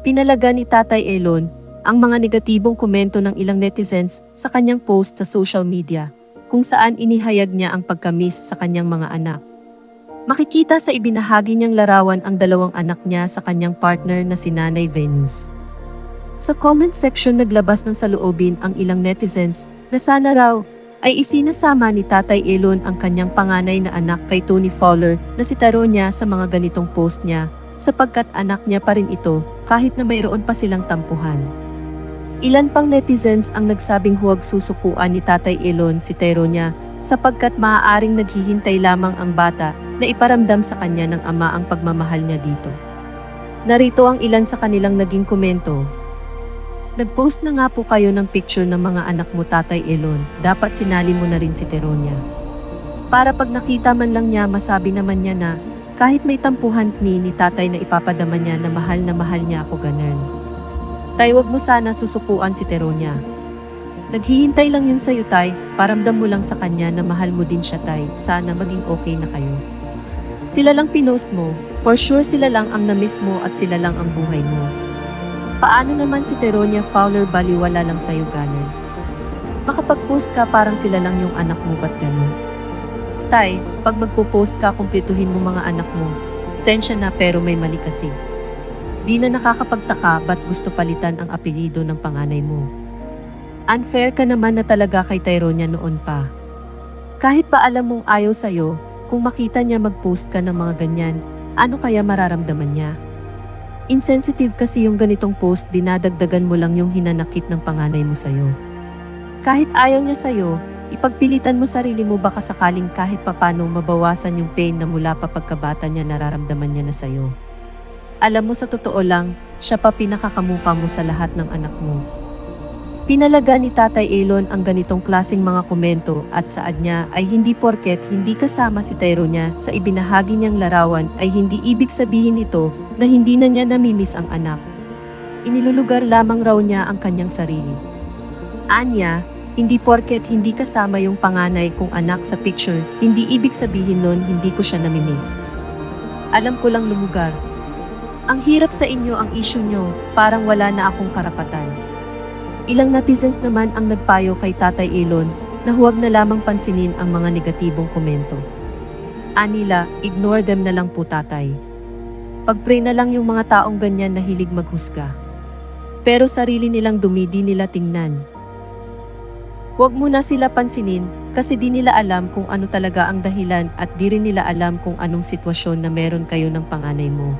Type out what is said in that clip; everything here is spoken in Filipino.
Pinalaga ni Tatay Elon ang mga negatibong komento ng ilang netizens sa kanyang post sa social media kung saan inihayag niya ang pagkamiss sa kanyang mga anak. Makikita sa ibinahagi niyang larawan ang dalawang anak niya sa kanyang partner na si Nanay Venus. Sa comment section naglabas ng saloobin ang ilang netizens na sana raw ay isinasama ni Tatay Elon ang kanyang panganay na anak kay Tony Fowler na si Taronia sa mga ganitong post niya sapagkat anak niya pa rin ito kahit na mayroon pa silang tampuhan. Ilan pang netizens ang nagsabing huwag susukuan ni Tatay Elon si Taronia sapagkat maaaring naghihintay lamang ang bata na iparamdam sa kanya ng ama ang pagmamahal niya dito. Narito ang ilan sa kanilang naging komento. Nag-post na nga po kayo ng picture ng mga anak mo Tatay Elon, dapat sinali mo na rin si Teronia. Para pag nakita man lang niya masabi naman niya na kahit may tampuhan ni ni tatay na ipapadama niya na mahal na mahal niya ako ganun. Tay wag mo sana susukuan si Teronia. Naghihintay lang yun sa'yo tay, paramdam mo lang sa kanya na mahal mo din siya tay, sana maging okay na kayo. Sila lang pinost mo, for sure sila lang ang namiss mo at sila lang ang buhay mo. Paano naman si Teronia Fowler baliwala lang sa'yo ganun? Makapag-post ka parang sila lang yung anak mo ba't ganun? Tay, pag magpo-post ka kumpletuhin mo mga anak mo. Sensya na pero may mali kasi. Di na nakakapagtaka ba't gusto palitan ang apelido ng panganay mo. Unfair ka naman na talaga kay Tyronia noon pa. Kahit pa alam mong ayaw sa'yo, kung makita niya mag-post ka ng mga ganyan, ano kaya mararamdaman niya? Insensitive kasi yung ganitong post dinadagdagan mo lang yung hinanakit ng panganay mo sa'yo. Kahit ayaw niya sa'yo, ipagpilitan mo sarili mo baka sakaling kahit papano mabawasan yung pain na mula pa pagkabata niya nararamdaman niya na sa'yo. Alam mo sa totoo lang, siya pa pinakakamukha mo sa lahat ng anak mo. Pinalaga ni Tatay Elon ang ganitong klasing mga komento at saad niya ay hindi porket hindi kasama si Tyro niya sa ibinahagi niyang larawan ay hindi ibig sabihin ito na hindi na niya namimiss ang anak. Inilulugar lamang raw niya ang kanyang sarili. Anya, hindi porket hindi kasama yung panganay kong anak sa picture, hindi ibig sabihin nun hindi ko siya namimiss. Alam ko lang lumugar. Ang hirap sa inyo ang issue nyo, parang wala na akong karapatan. Ilang netizens naman ang nagpayo kay Tatay Elon na huwag na lamang pansinin ang mga negatibong komento. Anila, ignore them na lang po tatay. Pagpray na lang yung mga taong ganyan na hilig maghusga. Pero sarili nilang dumidi nila tingnan. Huwag mo na sila pansinin kasi di nila alam kung ano talaga ang dahilan at di rin nila alam kung anong sitwasyon na meron kayo ng panganay mo.